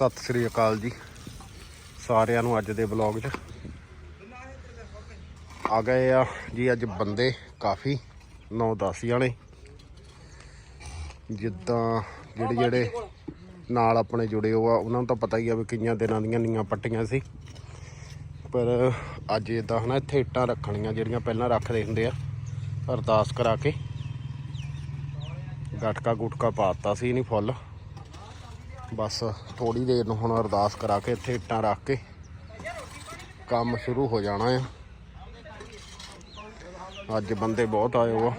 ਸਤਿ ਸ੍ਰੀ ਅਕਾਲ ਜੀ। ਸਾਰਿਆਂ ਨੂੰ ਅੱਜ ਦੇ ਵਲੌਗ 'ਚ। ਆ ਗਏ ਆ ਜੀ ਅੱਜ ਬੰਦੇ ਕਾਫੀ 9-10 ਜਾਣੇ। ਜਿੱਦਾਂ ਜਿਹੜੇ ਜਿਹੜੇ ਨਾਲ ਆਪਣੇ ਜੁੜੇ ਹੋ ਆ, ਉਹਨਾਂ ਨੂੰ ਤਾਂ ਪਤਾ ਹੀ ਆ ਵੀ ਕਿੰਨੀਆਂ ਦਿਨਾਂ ਦੀਆਂ ਨੀਆਂ ਪੱਟੀਆਂ ਸੀ। ਪਰ ਅੱਜ ਇਦਾਂ ਹਨਾ, ਇੱਥੇ ਇੱਟਾਂ ਰੱਖਣੀਆਂ ਜਿਹੜੀਆਂ ਪਹਿਲਾਂ ਰੱਖਦੇ ਹੁੰਦੇ ਆ, ਅਰਦਾਸ ਕਰਾ ਕੇ। ਗਟਕਾ ਗੁਟਕਾ ਪਾਤਾ ਸੀ, ਨਹੀਂ ਫੁੱਲ। ਬਸ ਥੋੜੀ ਦੇਰ ਨੂੰ ਹੁਣ ਅਰਦਾਸ ਕਰਾ ਕੇ ਇੱਥੇ ਇੱਟਾਂ ਰੱਖ ਕੇ ਕੰਮ ਸ਼ੁਰੂ ਹੋ ਜਾਣਾ ਆ। ਅੱਜ ਬੰਦੇ ਬਹੁਤ ਆਏ ਹੋ ਆ।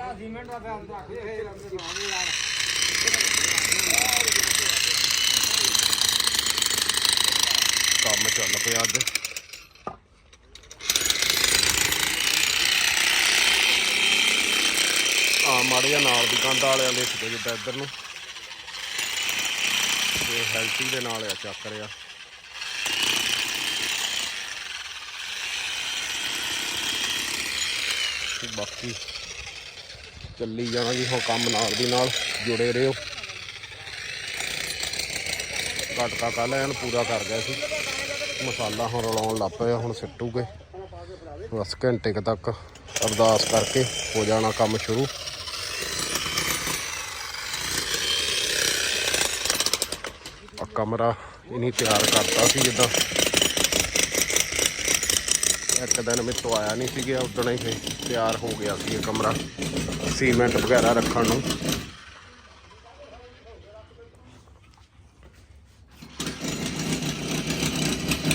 ਕੰਮ ਚੱਲ ਪਿਆ ਅੱਜ। ਆ ਮਾੜੇ ਜਿਹਾ ਨਾਲ ਦੀ ਕੰਧ ਵਾਲਿਆਂ ਦੇ ਸੀਗੇ ਜਿੱਦਾਂ ਇੱਧਰ ਨੂੰ। ਹੈਲਥੀ ਦੇ ਨਾਲ ਆ, ਚੱਕ ਰਿਆ ਬਾਕੀ ਚੱਲੀ ਜਾਣਾ ਜੀ ਹੁਣ ਕੰਮ ਨਾਲ ਦੀ ਨਾਲ, ਜੁੜੇ ਰਹੋ। ਘਟਕਾ ਕੱਲ ਐਨ ਪੂਰਾ ਕਰ ਗਿਆ ਸੀ। ਮਸਾਲਾ ਹੁਣ ਰਲਾਉਣ ਲੱਗ ਪਿਆ, ਹੁਣ ਸਿੱਟੂਗੇ। ਬਸ ਘੰਟੇ ਤੱਕ ਅਰਦਾਸ ਕਰਕੇ ਹੋ ਜਾਣਾ ਕੰਮ ਸ਼ੁਰੂ ਆ ਕਮਰਾ ਇਨੀ ਤਿਆਰ ਕਰਤਾ ਸੀ ਜਿੱਦਾਂ। ਇੱਕ ਦਿਨ ਮੇਤੋਂ ਆਇਆ ਨਹੀਂ ਸੀਗਾ ਉਦੋਂ ਹੀ ਫਿਰ ਤਿਆਰ ਹੋ ਗਿਆ ਸੀ ਇਹ ਕਮਰਾ, ਸੀਮੈਂਟ ਵਗੈਰਾ ਰੱਖਣ ਨੂੰ।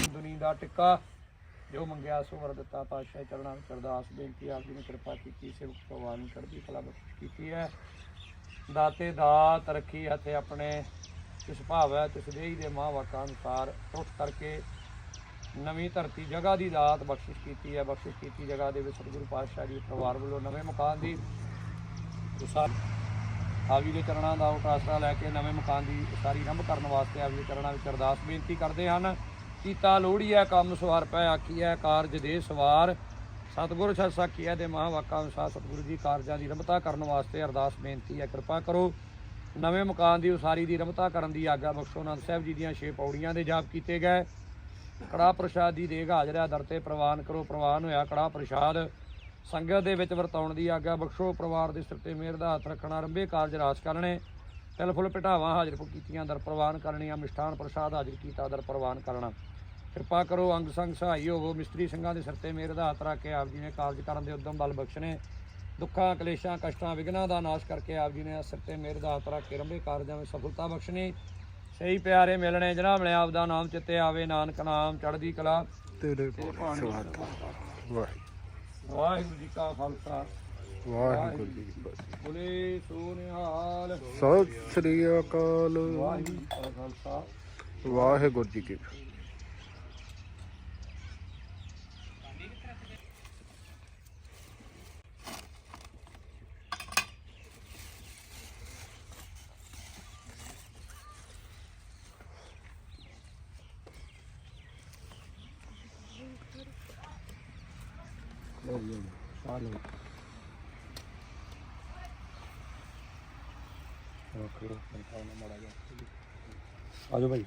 ਦੁਨੀ ਦਾ ਟਿੱਕਾ ਜੋ ਮੰਗਿਆ ਸੋ ਵਰ ਦਿੱਤਾ, ਪਾਤਸ਼ਾਹ ਚਰਨਾਂ ਵਿੱਚ ਅਰਦਾਸ, ਬੇਨਤੀ, ਆਪ ਜੀ ਨੇ ਕਿਰਪਾ ਕੀਤੀ ਸੇਵਕ ਭਗਵਾਨ ਨੂੰ ਚੜ੍ਹਦੀ ਕਲਾ ਬਖਸ਼ਿਸ਼ ਕੀਤੀ ਹੈ। ਦਾਤੇ, ਦਾਤ ਰੱਖੀ ਹੱਥੇ ਆਪਣੇ ਤਿਸ ਭਾਵੈ ਤਿਸ ਦੇਹੀ ਦੇ ਮਾਂ ਅਨੁਸਾਰ ਉੱਠ ਕਰਕੇ ਨਵੀਂ ਧਰਤੀ ਜਗ੍ਹਾ ਦੀ ਦਾਤ ਬਖਸ਼ਿਸ਼ ਕੀਤੀ ਹੈ, ਬਖਸ਼ਿਸ਼ ਕੀਤੀ ਜਗ੍ਹਾ ਦੇ ਵਿੱਚ ਸਤਿਗੁਰੂ ਪਾਤਸ਼ਾਹ ਜੀ ਪਰਿਵਾਰ ਵੱਲੋਂ ਨਵੇਂ ਮਕਾਨ ਦੀ ਉਸਾਰ ਆਪ ਦੇ ਚਰਨਾਂ ਦਾ ਉਹ ਆਸਰਾ ਲੈ ਕੇ ਨਵੇਂ ਮਕਾਨ ਦੀ ਉਸਾਰੀ ਆਰੰਭ ਕਰਨ ਵਾਸਤੇ ਆਵੀ ਦੇ ਚਰਨਾਂ ਵਿੱਚ ਅਰਦਾਸ ਬੇਨਤੀ ਕਰਦੇ ਹਨ। ਕੀਤਾ ਲੋੜੀ ਹੈ, ਕੰਮ ਸਵਾਰ ਪੈ ਆਖੀ ਹੈ, ਕਾਰਜ ਦੇ ਸਵਾਰ। ਸਤਿਗੁਰ ਸਤ ਸਾਖੀ ਹੈ ਦੇ ਮਹਾਂ ਅਨੁਸਾਰ ਸਤਿਗੁਰੂ ਜੀ ਕਾਰਜਾਂ ਦੀ ਰੰਭਤਾ ਕਰਨ ਵਾਸਤੇ ਅਰਦਾਸ ਬੇਨਤੀ ਹੈ। ਕਿਰਪਾ ਕਰੋ। ਨਵੇਂ ਮਕਾਨ ਦੀ ਉਸਾਰੀ ਦੀ ਰਮਤਾ ਕਰਨ ਦੀ ਆਗਿਆ ਬਖਸ਼ੋ ਆਨੰਦ ਸਾਹਿਬ ਜੀ ਦੀਆਂ ਛੇ ਪੌੜੀਆਂ ਦੇ ਜਾਪ ਕੀਤੇ ਗਏ। ਕੜਾ ਪ੍ਰਸ਼ਾਦ ਦੀ ਦੇਗ ਹਾਜ਼ਰਿਆ ਦਰ ਤੇ ਪ੍ਰਵਾਨ ਕਰੋ, ਪ੍ਰਵਾਨ ਹੋਇਆ ਕੜਾ ਪ੍ਰਸ਼ਾਦ। ਸੰਗਤ ਦੇ ਵਿੱਚ ਵਰਤਾਉਣ ਦੀ ਆਗਿਆ ਬਖਸ਼ੋ, ਪਰਿਵਾਰ ਦੇ ਸਿਰ ਤੇ ਮਿਹਰ ਦਾ ਹੱਥ ਰੱਖਣਾ ਰੰਭੇ ਕਾਰਜ ਰਾਸ ਕਰਨੇ। ਤਿਲ ਫੁੱਲ ਪਟਾਵਾਂ ਹਾਜ਼ਰ ਕੀਤੀਆਂ, ਦਰ ਪ੍ਰਵਾਨ ਕਰਨੀਆਂ ਮਿਸ਼ਠਾਨ ਪ੍ਰਸ਼ਾਦ ਹਾਜ਼ਰ ਕੀਤਾ, ਦਰ ਪ੍ਰਵਾਨ ਕਰਨਾ। ਕਿਰਪਾ ਕਰੋ, ਅੰਗ ਸੰਗ ਸਹਾਈ ਹੋਵੋ, ਮਿਸਤਰੀ ਸਿੰਘਾਂ ਦੇ ਸਿਰ ਤੇ ਮਿਹਰ ਦਾ ਹੱਥ ਰੱਖ ਕੇ ਆਪ ਜੀ ਨੇ ਕਾਰਜ ਕਰਨ ਦੇ ਉਦਮ ਬਲ ਬਖਸ਼ਣੇ ਦੁੱਖਾਂ ਕਲੇਸ਼ਾਂ ਕਸ਼ਟਾਂ ਵਿਗਨਾਂ ਦਾ ਨਾਸ਼ ਕਰਕੇ ਆਪ ਜੀ ਨੇ ਸਿਰ ਤੇ ਮਿਹਰ ਦਾ ਹੱਥ ਰੱਖ ਕੇ ਰੰਭੇ ਕਾਰਜਾਂ ਵਿੱਚ ਸਫਲਤਾ ਬਖਸ਼ਣੀ। ਸਹੀ ਪਿਆਰੇ ਮਿਲਣੇ ਜਨਾਬ ਮਿਲਿਆ ਆਪ ਦਾ ਨਾਮ ਚਿੱਤੇ ਆਵੇ ਨਾਨਕ ਨਾਮ ਚੜ੍ਹਦੀ ਕਲਾ। ਤੇਰੇ ਵਾਹਿ- ਵਾਹਿਗੁਰੂ ਜੀ ਕਾ ਖਾਲਸਾ। ਵਾਹਿਗੁਰੂ ਜੀ ਕੀ ਫਤਿਹ। ਬੋਲੇ ਸੋ ਨਿਹਾਲ ਸਤਿ ਸ੍ਰੀ ਅਕਾਲ। ਵਾਹਿਗੁਰੂ ਜੀ ਕਾ ਖਾਲਸਾ। ਵਾਹਿਗੁਰੂ ਜੀ ਕੀ ਫਤਿਹ। ਆਜੋ ਭਾਈ।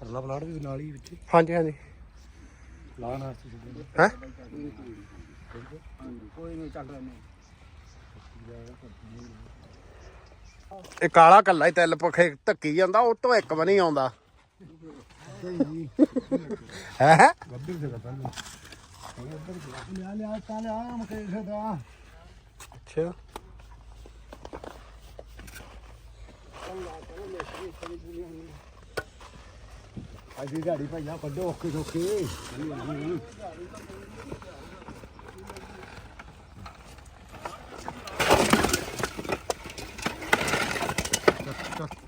ਪਰਲਾ ਪਲਾਟ ਵੀ ਨਾਲ ਹੀ ਵਿੱਚ। ਹਾਂਜੀ ਹਾਂਜੀ। ਲਾ ਨਾ ਸੀ ਹੈ ਕੋਈ ਨਹੀਂ ਚੱਲ ਰਿਹਾ ਇਹ ਕਾਲਾ ਕੱਲਾ ਹੀ ਤਿਲ ਪਖੇ ਧੱਕੀ ਜਾਂਦਾ, ਉਹ ਤੋਂ ਇੱਕ ਵੀ ਨਹੀਂ ਆਉਂਦਾ। ਹੈ? ਗੱਬੀ ਦੇ ਪਹਿਲਾਂ ਲਿਆ ਲਿਆ ਤਾਂ ਲਿਆ ਮਕੇ ਦਾ ਅੱਛਾ। ਅੱਜ ਦੀ ਦਿਹਾੜੀ ਭਾਈਆ ਕੱਢੋ ਔਖੇ ਸੌਖੇ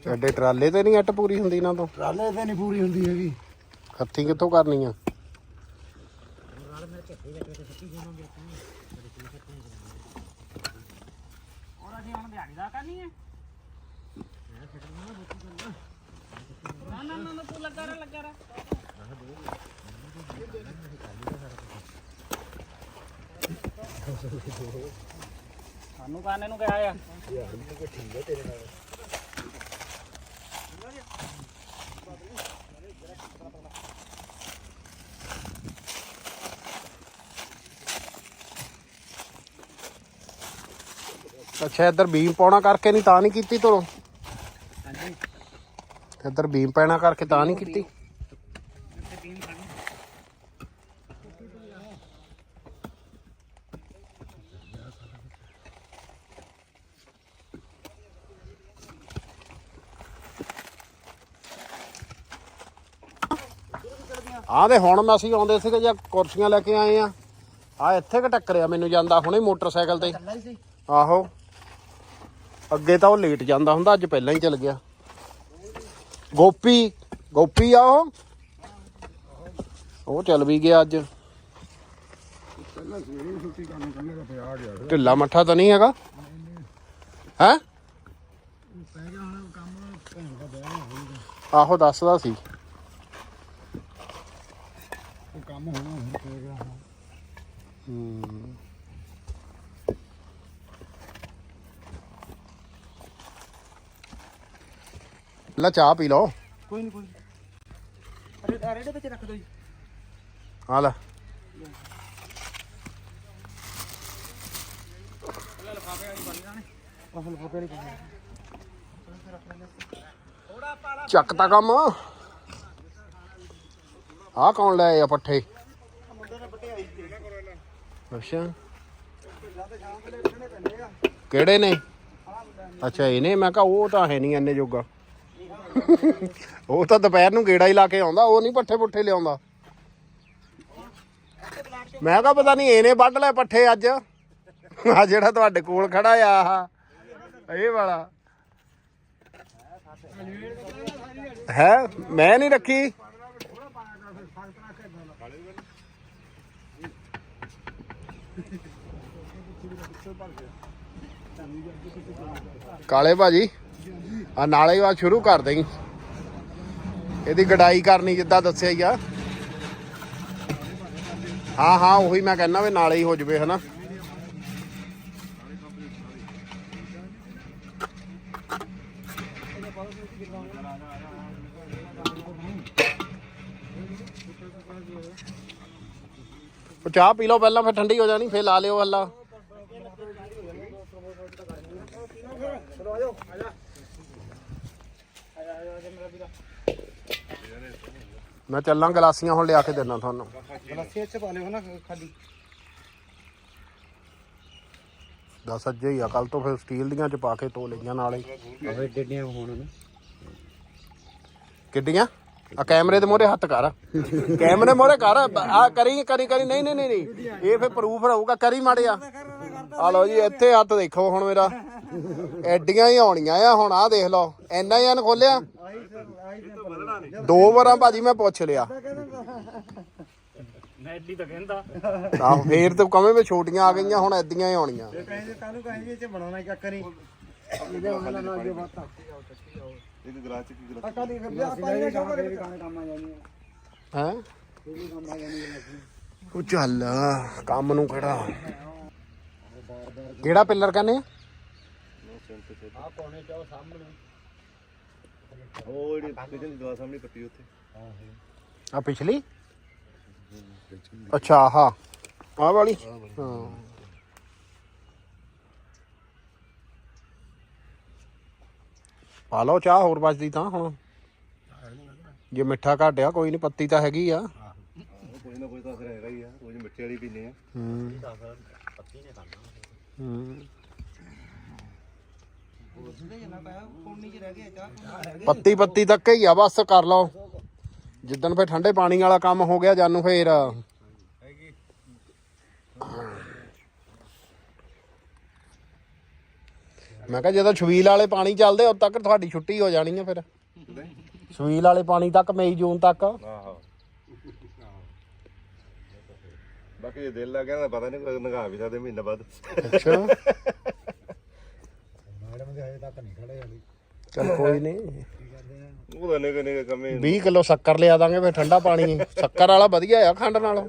ਸਾਡੇ ਟਰਾਲੇ ਤੇ ਨਹੀਂ ਅੱਟ ਪੂਰੀ ਹੁੰਦੀ ਇਹਨਾਂ ਤੋਂ? ਟਰਾਲੇ ਤੇ ਨਹੀਂ ਪੂਰੀ ਹੁੰਦੀ ਹੈਗੀ। ਹੱਥੀ ਕਿੱਥੋਂ ਕਰਨੀ ਆ? ਸਾਨੂੰ ਕਾਨੇ ਨੂੰ ਕਿਹਾ ਯਾਰ ਮੈਨੂੰ ਕੋਈ ਠੀਕ ਹੈ ਤੇਰੇ ਨਾਲ ਅੱਛਾ ਇੱਧਰ ਬੀਮ ਪਾਉਣਾ ਕਰਕੇ ਨਹੀਂ ਤਾਂ ਨਹੀਂ ਕੀਤੀ ਤੋਰੋ ਹਾਂਜੀ। ਇੱਧਰ ਬੀਮ ਪੈਣਾ ਕਰਕੇ ਤਾਂ ਨਹੀਂ ਕੀਤੀ? ਆਹ ਦੇ ਹੁਣ ਮੈਂ ਅਸੀਂ ਆਉਂਦੇ ਸੀਗੇ ਜਾਂ ਕੁਰਸੀਆਂ ਲੈ ਕੇ ਆਏ ਆ। ਆ ਇੱਥੇ ਕਿ ਟੱਕਰਿਆ ਮੈਨੂੰ ਜਾਂਦਾ ਹੁਣੇ ਮੋਟਰਸਾਈਕਲ ਤੇ। ਆਹੋ। ਅੱਗੇ ਤਾਂ ਉਹ ਲੇਟ ਜਾਂਦਾ ਹੁੰਦਾ ਅੱਜ ਪਹਿਲਾਂ ਹੀ ਚਲ ਗਿਆ। ਗੋਪੀ ਗੋਪੀ ਆ ਉਹ? ਉਹ ਚੱਲ ਵੀ ਗਿਆ ਅੱਜ। ਢਿੱਲਾ ਮੱਠਾ ਤਾਂ ਨਹੀਂ ਹੈਗਾ? ਹੈ? ਆਹੋ ਦੱਸਦਾ ਸੀ। ਹੂੰ। ਲੈ ਚਾਹ ਪੀ ਲਓ। ਕੋਈ ਨਹੀਂ ਕੋਈ ਅਰੇ ਅਰੇ ਦੇ ਵਿੱਚ ਰੱਖ ਦੋ ਜੀ। ਆ ਲੈ। ਚੱਕ ਤਾ ਕੰਮ। ਆ ਕੌਣ ਲੈ ਆਇਆ ਪੱਠੇ? ਅੱਛਾ। ਕਿਹੜੇ ਨੇ? ਅੱਛਾ ਇਹਨੇ ਮੈਂ ਕਿਹਾ ਉਹ ਤਾਂ ਹੈ ਨਹੀਂ ਇੰਨੇ ਜੋਗਾ। ਉਹ ਤਾਂ ਦੁਪਹਿਰ ਨੂੰ ਗੇੜਾ ਹੀ ਲਾ ਕੇ ਆਉਂਦਾ, ਉਹ ਨਹੀਂ ਪੱਠੇ ਪੁੱਠੇ ਲਿਆਉਂਦਾ। ਮੈਂ ਕਿਹਾ ਪਤਾ ਨਹੀਂ, ਇਹਨੇ ਵੱਢ ਲੈ ਪੱਠੇ ਅੱਜ। ਆ ਜਿਹੜਾ ਤੁਹਾਡੇ ਕੋਲ ਖੜਾ ਆ, ਆਹ। ਇਹ ਵਾਲਾ। ਹੈ, ਮੈਂ ਨਹੀਂ ਰੱਖੀ। ਕਾਲੇ ਭਾਜੀ, ਆ ਨਾਲੇ ਬਾਅਦ ਸ਼ੁਰੂ ਕਰ ਦੇਈ। ਇਹਦੀ ਗਡਾਈ ਕਰਨੀ ਜਿੱਦਾਂ ਦੱਸਿਆ ਹੀ ਆ। ਹਾਂ ਹਾਂ, ਉਹੀ ਮੈਂ ਕਹਿੰਦਾ ਵੀ ਨਾਲੇ ਹੀ ਹੋ ਜਵੇ, ਹਨਾ। ਉਹ ਚਾਹ ਪੀ ਲਓ ਪਹਿਲਾਂ, ਫਿਰ ਠੰਡੀ ਹੋ ਜਾਣੀ, ਫਿਰ ਲਾ ਲਿਓ ਹੱਲਾ। ਮੈਂ ਚੱਲਾਂ ਗਲਾਸੀਆਂ ਹੁਣ ਲਿਆ ਕੇ ਦੇਣਾ ਤੁਹਾਨੂੰ। ਗਲਾਸੀ ਇੱਥੇ ਪਾ ਲਿਓ ਨਾ ਖਾਲੀ। ਦਸ ਅੱਜੇ ਹੀ ਆ ਕੱਲ ਤੋਂ ਫਿਰ ਸਟੀਲ ਦੀਆਂ ਚ ਪਾ ਕੇ ਧੋ ਲਈਆਂ ਨਾਲੇ। ਓਏ ਡੱਡੀਆਂ ਹੋਣ ਨਾ। ਕਿੱਡੀਆਂ? ਆ ਕੈਮਰੇ ਦੇ ਮੋਰੇ ਹੱਥ ਕਰ। ਕੈਮਰੇ ਮੋਰੇ ਕਰ। ਆ ਕਰੀ ਕਰੀ ਕਰੀ। ਨਹੀਂ ਨਹੀਂ ਨਹੀਂ ਨਹੀਂ। ਇਹ ਫਿਰ ਪ੍ਰੂਫ ਰਹੂਗਾ ਕਰੀ ਮਾੜਿਆ ਆ। ਲਓ ਜੀ ਇੱਥੇ ਹੱਥ ਦੇਖੋ ਹੁਣ ਮੇਰਾ। ਐਡੀਆਂ ਹੀ ਆਉਣੀਆਂ ਆ ਹੁਣ ਆ ਦੇਖ ਲਓ। ਐਨਾ ਹੀ ਅਨ ਖੋਲਿਆ। ਦੋ ਵਾਰਾਂ ਭਾਜੀ ਮੈਂ ਪੁੱਛ ਲਿਆ। ਤਾਂ ਕਹਿੰਦਾ। ਆਹ ਫੇਰ ਤੇ ਕਵੇਂ ਵੀ ਛੋਟੀਆਂ ਆ ਗਈਆਂ ਹੁਣ ਐਡੀਆਂ ਹੀ ਆਉਣੀਆਂ। ਕਾਹਨੂੰ ਇਹ ਚ ਬਣਾਉਣਾ ਨਹੀਂ। ਇਹਦੇ ਉਹਨਾਂ ਨਾਲ ਚ ਕੀ ਪਾਣੀ ਕੰਮ ਕਰੇ ਕੰਮ ਆ ਜਾਣੀ ਹੈ? ਉਹ ਚੱਲ ਕੰਮ ਨੂੰ ਕਿਹੜਾ? ਕਿਹੜਾ ਪਿੱਲਰ ਕਹਿੰਦੇ ਆ? ਉਹ ਜਿਹੜੀ ਕਿਚਨ ਦੀ ਦਵਾ ਸਾਹਮਣੇ ਪੱਟੀ ਉੱਥੇ। ਆ ਪਿਛਲੀ? ਅੱਛਾ ਆਹ। ਆਹ ਵਾਲੀ? ਹਾਂ। ਪਾ ਲਓ ਚਾਹ ਹੋਰ ਬਚਦੀ ਤਾਂ ਹੁਣ। ਜੇ ਮਿੱਠਾ ਘਟਿਆ ਕੋਈ ਨਹੀਂ ਪੱਤੀ ਤਾਂ ਹੈਗੀ ਆ। ਉਹ ਕੋਈ ਨਾ ਕੋਈ ਤਾਂ ਅਸਰ ਹੈਗਾ ਹੀ ਆ। ਰੋਜ਼ ਮਿੱਠੇ ਵਾਲੀ ਪੀਨੇ ਆ। ਹੂੰ। ਹੂੰ। ਪੱਤੀ ਪੱਤੀ ਤੱਕ ਹੀ ਆ ਬਸ ਕਰ ਲਓ। ਜਿੱਦਣ ਫੇ ਠੰਡੇ ਪਾਣੀ ਵਾਲਾ ਕੰਮ ਹੋ ਗਿਆ ਜਾਨੂੰ ਫੇਰ। ਮੈਂ ਕਿਹਾ ਜਦੋਂ ਛਵੀਲ ਵਾਲੇ ਪਾਣੀ ਚੱਲਦੇ ਉਦ ਤੱਕ ਤੁਹਾਡੀ ਛੁੱਟੀ ਹੋ ਜਾਣੀ ਆ ਫਿਰ। ਛਵੀਲ ਵਾਲੇ ਪਾਣੀ ਤੱਕ ਮਈ ਜੂਨ ਤੱਕ। ਆਹੋ। ਬਾਕੀ ਜੇ ਦਿਲ ਤਾਂ ਪਤਾ ਨਹੀਂ ਕੋਈ ਨਗਾ ਵੀ ਸਕਦੇ ਮਹੀਨਾ ਬਾਅਦ। ਅੱਛਾ। ਕੋਈ ਨਹੀਂ। ਉਹ ਤਾਂ ਨਿਕੇ ਨਿਕੇ ਕੰਮੇ 20 ਕਿਲੋ ਸ਼ੱਕਰ ਲਿਆ ਦਾਂਗੇ ਠੰਡਾ ਪਾਣੀ। ਸ਼ੱਕਰ ਵਾਲਾ ਵਧੀਆ ਆ ਖੰਡ ਨਾਲੋਂ।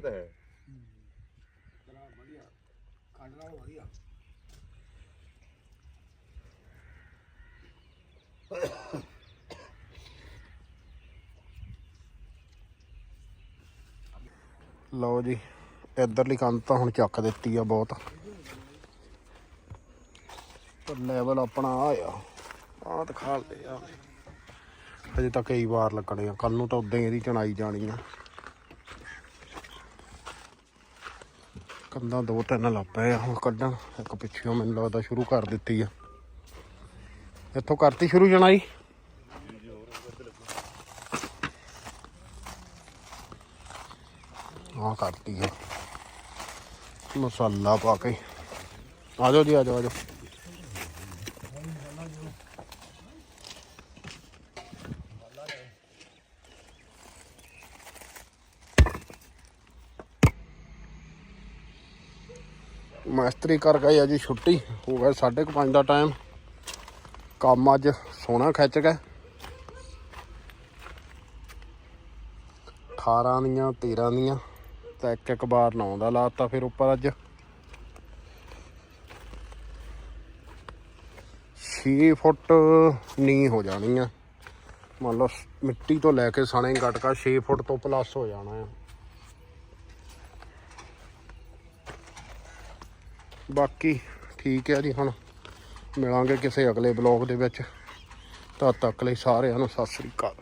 ਲਓ ਜੀ ਇਧਰਲੀ ਕੰਧ ਤਾਂ ਹੁਣ ਚੱਕ ਦਿੱਤੀ ਆ ਬਹੁਤ। ਪਰ ਲੈਵਲ ਆਪਣਾ ਆ। ਆ ਦਿਖਾ ਦੇ ਆ। ਅਜੇ ਤਾਂ ਕਈ ਵਾਰ ਲੱਗਣੇ ਆ। ਕੱਲ ਨੂੰ ਤਾਂ ਉਦਾਂ ਹੀ ਇਹਦੀ ਚਣਾਈ ਜਾਣੀ ਆ। ਕੰਧਾਂ ਦੋ ਤਿੰਨ ਲੱਗ ਆ, ਹੁਣ ਕੱਢਣ ਇੱਕ ਪਿੱਛੇ ਮੈਨੂੰ ਲੱਗਦਾ ਸ਼ੁਰੂ ਕਰ ਦਿੱਤੀ ਆ। ਇੱਥੋਂ ਕਰਤੀ ਸ਼ੁਰੂ ਚਣਾਈ ਆ ਕਰਤੀ ਆ। ਮਸਾਲਾ ਪਾ ਕੇ। ਆ ਜਾਓ ਜੀ, ਆ ਜਾਓ ਆ ਜਾਓ। ਮਾਸਟਰੀ ਕਰ ਗਏ ਆ ਜੀ ਛੁੱਟੀ, ਹੋ ਗਿਆ 5:30 ਦਾ ਟਾਈਮ ਕੰਮ ਅੱਜ ਸੋਹਣਾ ਖਿੱਚ ਗਿਆ। 18 ਦੀਆਂ 13 ਦੀਆਂ, ਤਾਂ ਇੱਕ ਇੱਕ ਵਾਰ 9 ਦਾ ਲਾਤਾ ਫਿਰ ਉੱਪਰ ਅੱਜ। 6 ਫੁੱਟ ਨੀ ਹੋ ਜਾਣੀ ਆ। ਮੰਨ ਲਓ ਮਿੱਟੀ ਤੋਂ ਲੈ ਕੇ ਸਣੇ ਗਟਕਾ 6 ਫੁੱਟ ਤੋਂ ਪਲੱਸ ਹੋ ਜਾਣਾ ਆ। ਬਾਕੀ ਠੀਕ ਹੈ ਜੀ ਹੁਣ ਮਿਲਾਂਗੇ ਕਿਸੇ ਅਗਲੇ ਬਲੌਗ ਦੇ ਵਿੱਚ। ਤਦ ਤੱਕ ਲਈ ਸਾਰਿਆਂ ਨੂੰ ਸਤਿ ਸ੍ਰੀ ਅਕਾਲ।